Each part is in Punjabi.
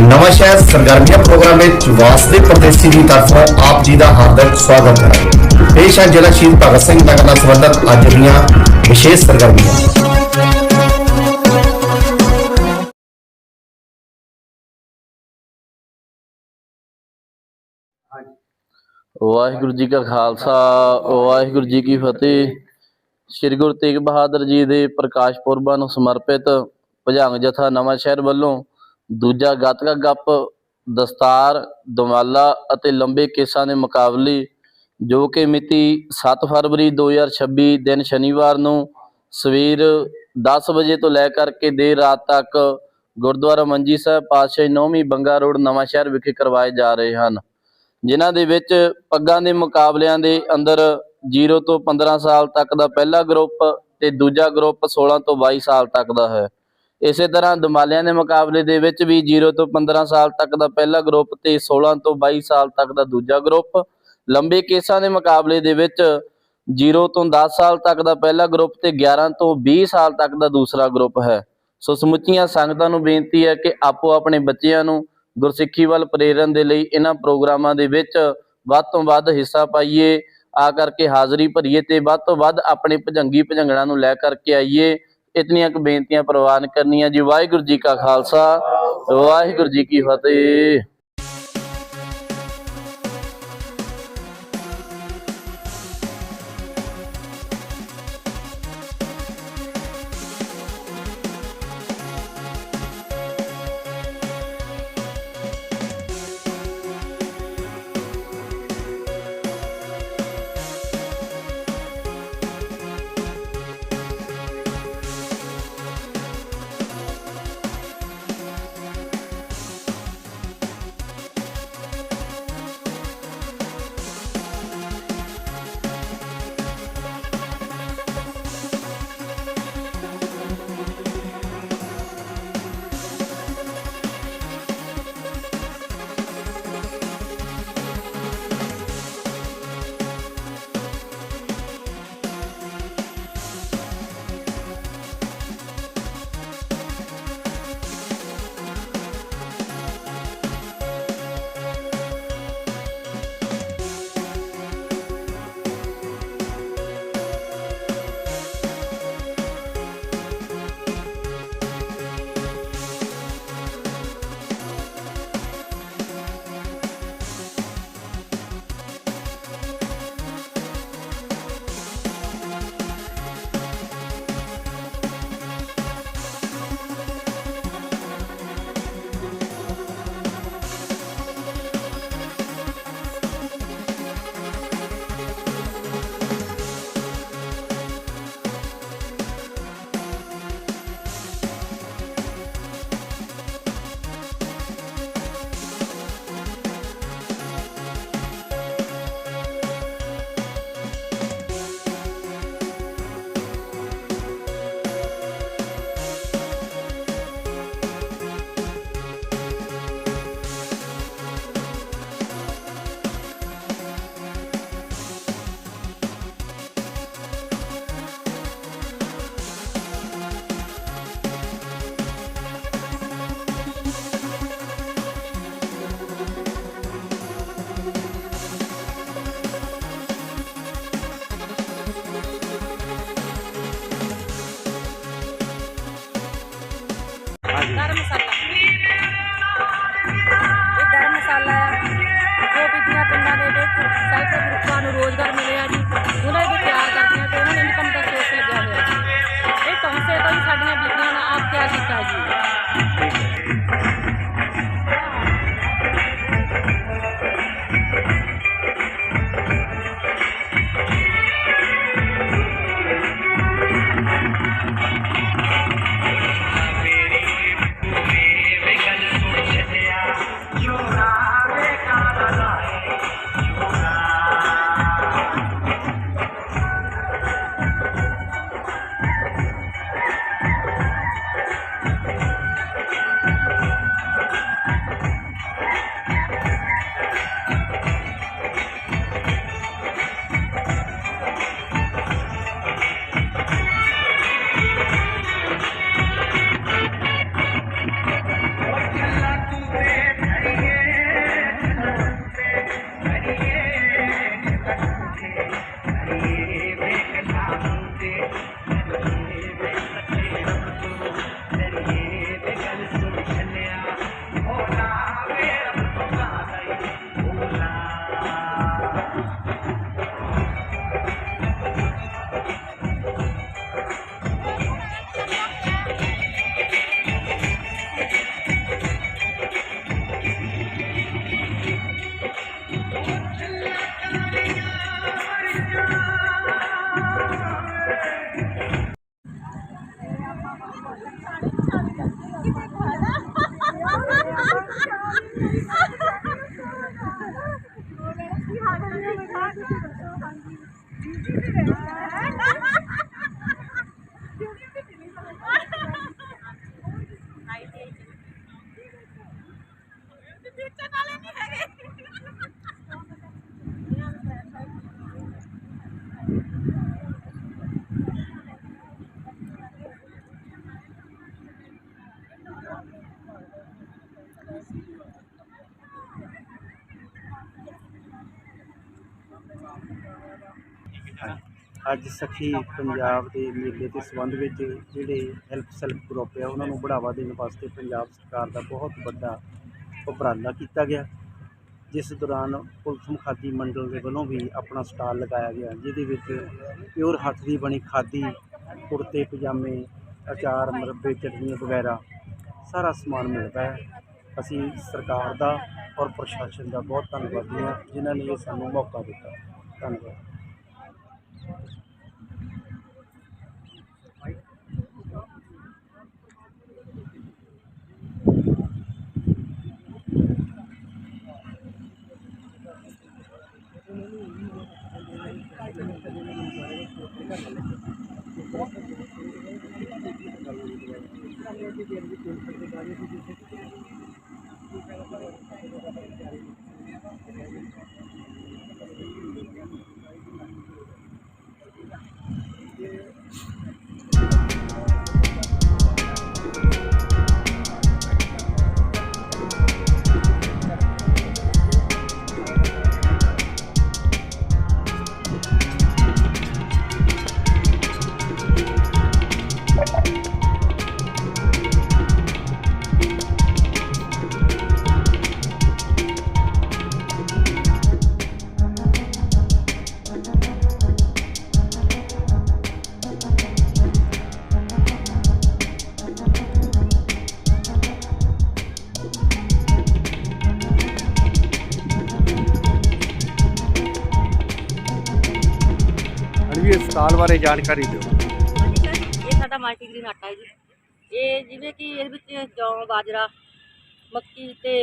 ਨਵਾਂ ਸ਼ਹਿਰ ਸਰਗਰਮੀਆਂ ਪ੍ਰੋਗਰਾਮ ਵਿੱਚ ਵਾਸਦੇ ਪ੍ਰਦੇਸੀ ਦੀ ਤਰਫੋਂ ਆਪ ਜੀ ਦਾ ਹਾਰਦਿਕ ਸਵਾਗਤ ਹੈ। ਪੇਸ਼ ਹੈ ਜ਼ਿਲ੍ਹਾ ਸ਼ਹੀਦ ਭਗਤ ਸਿੰਘ ਨਗਰ ਨਾਲ ਸੰਬੰਧਿਤ ਅੱਜ ਦੀਆਂ ਵਿਸ਼ੇਸ਼ ਸਰਗਰਮੀਆਂ। ਵਾਹਿਗੁਰੂ ਜੀ ਕਾ ਖਾਲਸਾ, ਵਾਹਿਗੁਰੂ ਜੀ ਕੀ ਫਤਿਹ। ਸ੍ਰੀ ਗੁਰੂ ਤੇਗ ਬਹਾਦਰ ਜੀ ਦੇ ਪ੍ਰਕਾਸ਼ ਪੁਰਬਾਂ ਨੂੰ ਸਮਰਪਿਤ ਭਜੰਗ ਜਥਾ ਨਵਾਂ ਸ਼ਹਿਰ ਵੱਲੋਂ ਦੂਜਾ ਗੱਤਕਾ ਗੱਪ, ਦਸਤਾਰ ਦਮਾਲਾ ਅਤੇ ਲੰਬੇ ਕੇਸਾਂ ਦੇ ਮੁਕਾਬਲੇ, ਜੋ ਕਿ ਮਿਤੀ 7 ਫਰਵਰੀ 2026 ਦਿਨ ਸ਼ਨੀਵਾਰ ਨੂੰ ਸਵੇਰ 10 ਵਜੇ ਤੋਂ ਲੈ ਕਰਕੇ ਦੇਰ ਰਾਤ ਤੱਕ ਗੁਰਦੁਆਰਾ ਮੰਜੀ ਸਾਹਿਬ ਪਾਤਸ਼ਾਹੀ ਨੌਵੀਂ ਬੰਗਾ ਰੋਡ ਨਵਾਂ ਸ਼ਹਿਰ ਵਿਖੇ ਕਰਵਾਏ ਜਾ ਰਹੇ ਹਨ, ਜਿਨ੍ਹਾਂ ਦੇ ਵਿੱਚ ਪੱਗਾਂ ਦੇ ਮੁਕਾਬਲਿਆਂ ਦੇ ਅੰਦਰ 0 ਤੋਂ 15 ਸਾਲ ਤੱਕ ਦਾ ਪਹਿਲਾ ਗਰੁੱਪ ਤੇ ਦੂਜਾ ਗਰੁੱਪ 16 ਤੋਂ 22 ਸਾਲ ਤੱਕ ਦਾ ਹੈ। ਇਸੇ ਤਰ੍ਹਾਂ ਦਮਾਲਿਆਂ ਦੇ ਮੁਕਾਬਲੇ ਦੇ ਵਿੱਚ ਵੀ 0 ਤੋਂ 15 ਸਾਲ ਤੱਕ ਦਾ ਪਹਿਲਾ ਗਰੁੱਪ ਤੇ 16 ਤੋਂ 22 ਸਾਲ ਤੱਕ ਦਾ ਦੂਜਾ ਗਰੁੱਪ। ਲੰਬੇ ਕੇਸਾਂ ਦੇ ਮੁਕਾਬਲੇ ਦੇ ਵਿੱਚ 0 ਤੋਂ 10 ਸਾਲ ਤੱਕ ਦਾ ਪਹਿਲਾ ਗਰੁੱਪ ਤੇ 11 ਤੋਂ 20 ਸਾਲ ਤੱਕ ਦਾ ਦੂਸਰਾ ਗਰੁੱਪ ਹੈ। ਸੋ ਸਮੁੱਚੀਆਂ ਸੰਗਤਾਂ ਨੂੰ ਬੇਨਤੀ ਹੈ ਕਿ ਆਪੋ ਆਪਣੇ ਬੱਚਿਆਂ ਨੂੰ ਗੁਰਸਿੱਖੀ ਵੱਲ ਪ੍ਰੇਰਨ ਦੇ ਲਈ ਇਹਨਾਂ ਪ੍ਰੋਗਰਾਮਾਂ ਦੇ ਵਿੱਚ ਵੱਧ ਤੋਂ ਵੱਧ ਹਿੱਸਾ ਪਾਈਏ, ਆ ਕਰਕੇ ਹਾਜ਼ਰੀ ਭਰੀਏ ਤੇ ਵੱਧ ਤੋਂ ਵੱਧ ਆਪਣੇ ਭਜੰਗੀ ਭਜੰਗੜਾਂ ਨੂੰ ਲੈ ਕਰਕੇ ਆਈਏ। ਇਤਨੀਆਂ ਕੁ ਬੇਨਤੀਆਂ ਪ੍ਰਵਾਨ ਕਰਨੀਆਂ ਜੀ। ਵਾਹਿਗੁਰੂ ਜੀ ਕਾ ਖਾਲਸਾ ਵਾਹਿਗੁਰੂ ਜੀ ਕੀ ਫਤਿਹ। ਅੱਜ ਸਖੀ ਪੰਜਾਬ ਦੇ ਮੇਲੇ ਦੇ ਸੰਬੰਧ ਵਿੱਚ ਜਿਹੜੇ ਹੈਲਪ ਸੈਲਫ ਗਰੁੱਪ ਆ, ਉਹਨਾਂ ਨੂੰ ਬੜਾਵਾ ਦੇਣ ਵਾਸਤੇ ਪੰਜਾਬ ਸਰਕਾਰ ਦਾ ਬਹੁਤ ਵੱਡਾ ਉਪਰਾਲਾ ਕੀਤਾ ਗਿਆ, ਜਿਸ ਦੌਰਾਨ ਪੁਲਸਮ ਖਾਦੀ ਮੰਡਲ ਦੇ ਵੱਲੋਂ ਵੀ ਆਪਣਾ ਸਟਾਲ ਲਗਾਇਆ ਗਿਆ, ਜਿਹਦੇ ਵਿੱਚ ਪਿਓਰ ਹੱਥ ਦੀ ਬਣੀ ਖਾਦੀ, ਕੁੜਤੇ, ਪਜਾਮੇ, ਅਚਾਰ, ਮੁਰੱਬੇ, ਚਟਨੀਆਂ ਵਗੈਰਾ ਸਾਰਾ ਸਮਾਨ ਮਿਲਦਾ ਹੈ। ਅਸੀਂ ਸਰਕਾਰ ਦਾ ਔਰ ਪ੍ਰਸ਼ਾਸਨ ਦਾ ਬਹੁਤ ਧੰਨਵਾਦੀ ਹਾਂ, ਜਿਨ੍ਹਾਂ ਨੇ ਇਹ ਸਾਨੂੰ ਮੌਕਾ ਦਿੱਤਾ। ਧੰਨਵਾਦ। ਹਾਂਜੀ ਇਸ ਸਟਾਲ ਬਾਰੇ ਜਾਣਕਾਰੀ ਦਿਓ। ਹਾਂਜੀ ਸਰ ਇਹ ਸਾਡਾ ਮਲਟੀਗ੍ਰੇਨ ਆਟਾ ਹੈ ਜੀ। ਇਹ ਜਿਵੇਂ ਕਿ ਇਹਦੇ ਵਿੱਚ ਜੌਂ ਬਾਜਰਾ ਮੱਕੀ ਤੇ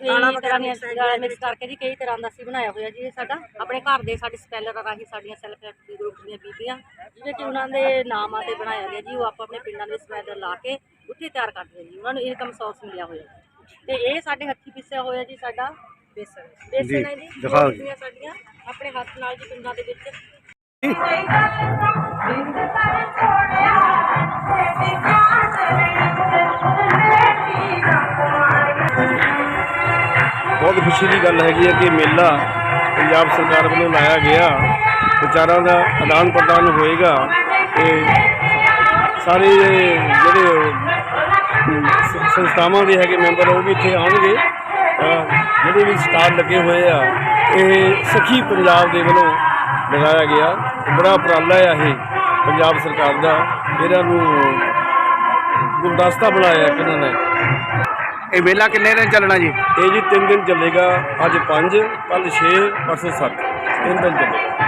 ਕਈ ਤਰ੍ਹਾਂ ਦੀਆਂ ਦਾਲਾਂ ਮਿਕਸ ਕਰਕੇ ਜੀ ਕਈ ਤਰ੍ਹਾਂ ਦਾ ਅਸੀਂ ਬਣਾਇਆ ਹੋਇਆ ਜੀ। ਇਹ ਸਾਡਾ ਆਪਣੇ ਘਰ ਦੇ ਸਾਡੇ ਸਪੈਲਰ ਰਾਹੀਂ ਸਾਡੀਆਂ ਸੈਲਫ ਹੈਲਪ ਗਰੁੱਪ ਦੀਆਂ ਬੀਬੀਆਂ ਜਿਵੇਂ ਕਿ ਉਹਨਾਂ ਦੇ ਨਾਮਾਂ ਤੇ ਬਣਾਇਆ ਗਿਆ ਜੀ ਉਹ ਆਪ ਆਪਣੇ ਪਿੰਡਾਂ ਦੇ ਸਪੈਲਰ ਲਾ ਕੇ ਉੱਥੇ ਤਿਆਰ ਕਰਦੇ ਜੀ। ਉਹਨਾਂ ਨੂੰ ਇਨਕਮ ਸੋਰਸ ਮਿਲਿਆ ਹੋਇਆ ਤੇ ਇਹ ਸਾਡੇ ਹੱਥੀ ਪਿਸਿਆ ਹੋਇਆ ਜੀ ਸਾਡਾ ਬੇਸਣ ਬੇਸਣ ਹੈ ਜੀ ਦਿਖਾਓ ਜੀ। ਬੀਬੀਆਂ ਸਾਡੀਆਂ ਆਪਣੇ ਹੱਥ ਨਾਲ ਜੀ ਪਿੰਡਾਂ ਦੇ ਵਿੱਚ ਬਹੁਤ ਖੁਸ਼ੀ ਦੀ ਗੱਲ ਹੈਗੀ ਹੈ ਕਿ ਮੇਲਾ ਪੰਜਾਬ ਸਰਕਾਰ ਵੱਲੋਂ ਲਾਇਆ ਗਿਆ। ਵਿਚਾਰਾਂ ਦਾ ਆਦਾਨ ਪ੍ਰਦਾਨ ਹੋਏਗਾ ਤੇ ਸਾਰੇ ਜਿਹੜੇ ਸੰਸਥਾਵਾਂ ਦੇ ਹੈਗੇ ਮੈਂਬਰ ਉਹ ਵੀ ਇੱਥੇ ਆਉਣਗੇ। ਜਿਹੜੇ ਵੀ ਸਟਾਰ ਲੱਗੇ ਹੋਏ ਆ, ਇਹ ਸਖੀ ਪੰਜਾਬ ਦੇ ਵੱਲੋਂ ਲਗਾਇਆ ਗਿਆ। ਬੜਾ ਉਪਰਾਲਾ ਹੈ ਇਹ ਪੰਜਾਬ ਸਰਕਾਰ ਦਾ। ਇਹਨਾਂ ਨੂੰ ਗੁਲਦਸਤਾ ਬਣਾਇਆ ਕਿ ਇਹਨਾਂ ਨੇ। ਇਹ ਮੇਲਾ ਕਿੰਨੇ ਦਿਨ ਚੱਲਣਾ ਜੀ? ਇਹ ਜੀ ਤਿੰਨ ਦਿਨ ਚੱਲੇਗਾ ਅੱਜ 5 ਕੱਲ 6 ਪਰਸੋਂ 7 ਤਿੰਨ ਦਿਨ ਚੱਲੇਗਾ।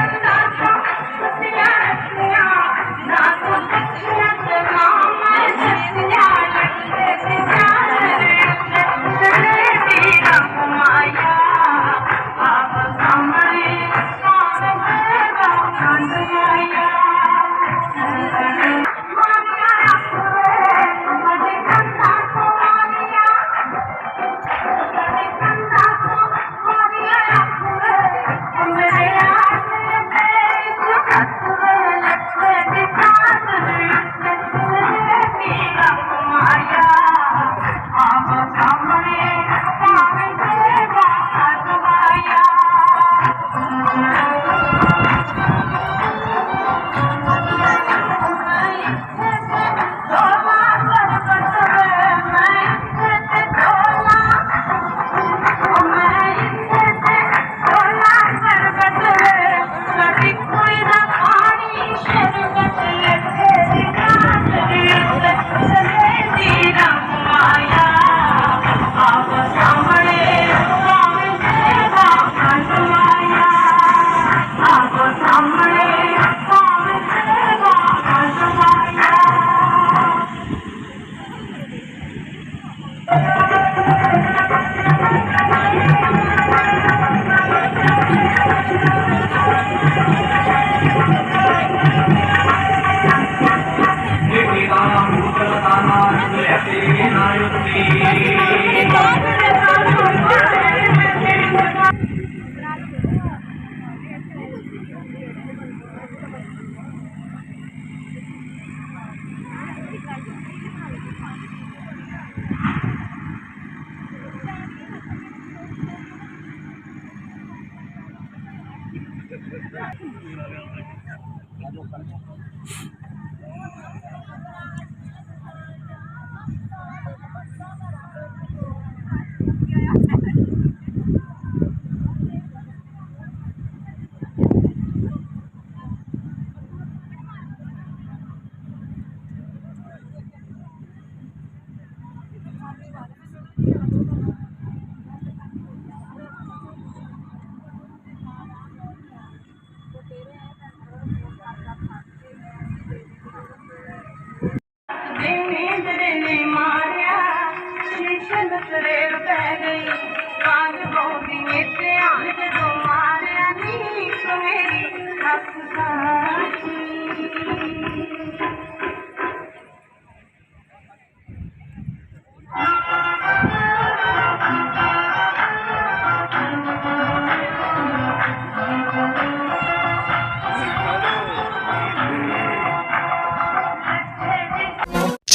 Thank you.